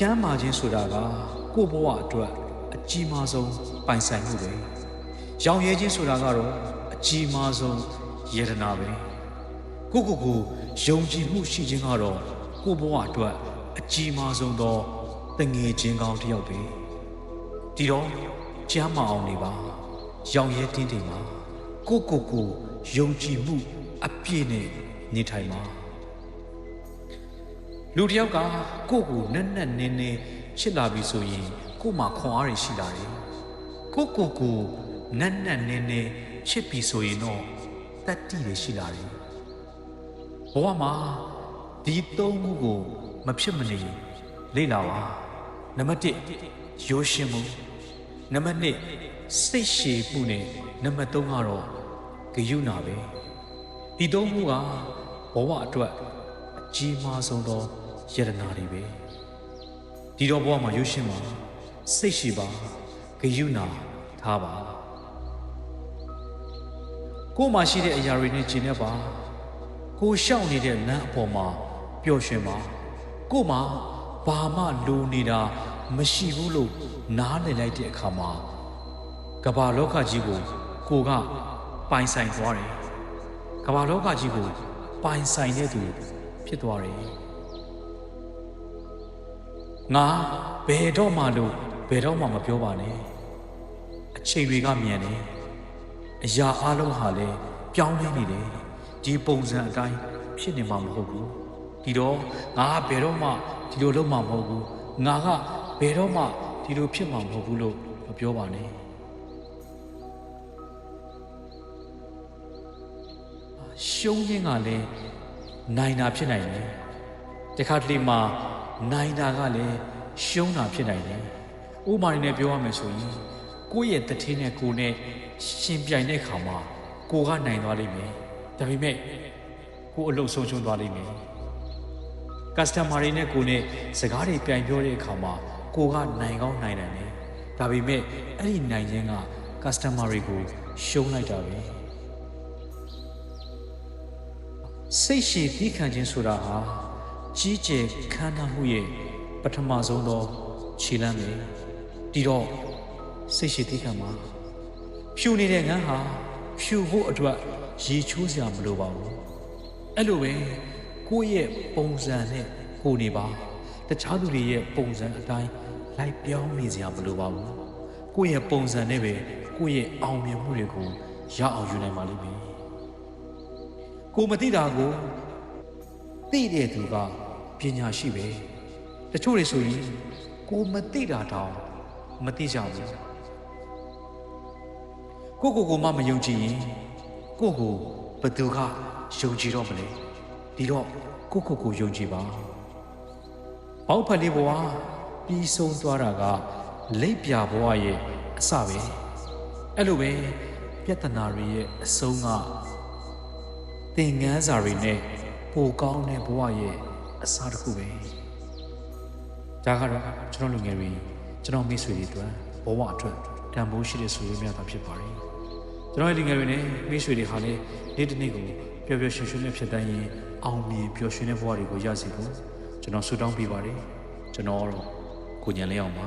ကျမ်းမာခြင်းဆိုတာကကိုယ့်ဘဝအတွက်အကြီးမားဆုံးပိုင်ဆိုင်မှုပဲရောင်ရဲခြင်းဆိုတာကတော့အကြီးမားဆုံးယတနာပဲကိုကိုကိုယုံကြည်မှုရှိခြင်းကတော့ကိုယ့်ဘဝအတွက်အကြီးမားဆုံးသောတငယ်ချင်းကောင်းတစ်ယောက်ပဲဒီတော့ကျမ်းမာအောင်နေပါရောင်ရဲတင်းတင်းပါကိုကိုကိုယုံကြည်မှုအပြည့်နဲ့နေထိုင်ပါ လူတစ်ယောက်ကကိုကိုနက်နက်နေနေချစ်လာပြီဆိုရင်ကိုမှခွန်အားရရှိလာတယ်ကိုကိုကိုနက်နက်နေနေချစ်ပြီဆိုရင်တော့တတ်တည်ရရှိလာတယ်ဘဝမှာဒီသုံးခုကိုမဖြစ်မနေလေ့လာပါနံပါတ်1ရိုးရှင်းမှုနံပါတ်2စိတ်ရှည်မှုနဲ့နံပါတ်3ကတော့ဂယုဏပဲဒီသုံးခုကဘဝအတွက်အကြီးမားဆုံးသော ယတနာတွေပဲဒီတော့ဘဝမှာရိုးရှင်းပါစိတ်ရှည်ပါဂယုဏထားပါကိုယ်မှာရှိတဲ့အရာတွေနဲ့ကျင့်ရပါကိုရှောက်နေတဲ့လမ်းအပေါ်မှာပျော်ရွှင်ပါကို့မှာဘာမှလိုနေတာမရှိဘူးလို့နားလည်လိုက်တဲ့အခါမှာကမ္ဘာလောကကြီးကိုကိုကပိုင်ဆိုင်သွားတယ်ကမ္ဘာလောကကြီးကိုပိုင်ဆိုင်တဲ့သူဖြစ်သွားတယ် ငါဘယ်တော့မှလို့ဘယ်တော့မှမပြောပါနဲ့အချိန်တွေကမြန်တယ်အရာအလုံးဟာလည်းပြောင်းလဲနေတယ်ဒီပုံစံအတိုင်းဖြစ်နေမှာမဟုတ်ဘူးဒီတော့ငါဘယ်တော့မှဒီလိုလုပ်မှာမဟုတ်ဘူးငါကဘယ်တော့မှဒီလိုဖြစ်မှာမဟုတ်ဘူးလို့မပြောပါနဲ့ရှုံးခြင်းကလည်းနိုင်တာဖြစ်နိုင်တယ်တခါတလေမှာ နိုင်တာကလည်းရှုံးတာဖြစ်နိုင်တယ်ဥပမာနဲ့ပြောရမယ်ဆိုရင်ကိုယ့်ရဲ့တထင်းနဲ့ကိုယ်နဲ့ရှင်ပြိုင်တဲ့ခါမှာကိုကနိုင်သွားလိမ့်မယ်ဒါပေမဲ့ကိုအလုပ်ဆုံးရှုံးသွားလိမ့်မယ် customer တွေနဲ့ကိုနဲ့စကားတွေပြန်ပြောတဲ့အခါမှာကိုကနိုင်ကောင်းနိုင်တယ်လေဒါပေမဲ့အဲ့ဒီနိုင်ခြင်းက customer တွေကိုရှုံးလိုက်တာပဲစိတ်ရှည်ပြီးခံခြင်းဆိုတာဟာ ကြီးကျယ်ခမ်းနားမှုရဲ့ပထမဆုံးသောခြေလှမ်းပဲဒီတော့စိတ်ရှည်ပြီးခံမှာဖြူနေတဲ့ငန်းဟာဖြူဖို့အတွက်ရေချိုးစရာမလိုပါဘူးအဲ့လိုပဲကိုယ့်ရဲ့ပုံစံနဲ့ကိုနေပါတခြားသူတွေရဲ့ပုံစံအတိုင်းလိုက်ပြောင်းနေစရာမလိုပါဘူးကိုယ့်ရဲ့ပုံစံနဲ့ပဲကိုယ့်ရဲ့အောင်မြင်မှုတွေကိုရအောင်ယူနိုင်ပါလိမ့်မယ်ကိုမသိတာကိုသိတဲ့သူက ပညာရှိပဲတချို့တွေဆိုရင်ကိုမသိတာတောင်မသိကြဘူးကိုကိုကိုမှမယုံကြည်ရင်ကိုကိုဘယ်သူကယုံကြည်တော့မလဲဒီတော့ကိုကိုကိုယုံကြည်ပါဘောက်ဖက်လေးဘဝပြီးဆုံးသွားတာကလိပ်ပြဘဝရဲ့အစပဲအဲ့လိုပဲပြဿနာတွေရဲ့အဆုံးကသင်ငန်းစာတွေနဲ့ပိုကောင်းတဲ့ဘဝရဲ့ အစတစ်ခုပဲဒါကတော့ကျွန်တော်လူငယ်တွေကျွန်တော်မိတ်ဆွေတွေအတွက်ဘဝအတွက်တန်ဖိုးရှိတဲ့ဆိုရမြတာဖြစ်ပါတယ်ကျွန်တော်ရဲ့လူငယ်တွေနဲ့မိတ်ဆွေတွေဟာလည်းနေ့တစ်နေ့ကိုပျော်ပျော်ရွှင်ရွှင်နဲ့ဖြစ်တန်းရင်အောင်မြင်ပျော်ရွှင်တဲ့ဘဝတွေကိုရစေဖို့ကျွန်တော်ဆုတောင်းပေးပါတယ်ကျွန်တော်ကတော့ကိုညံလေးအောင်ပါ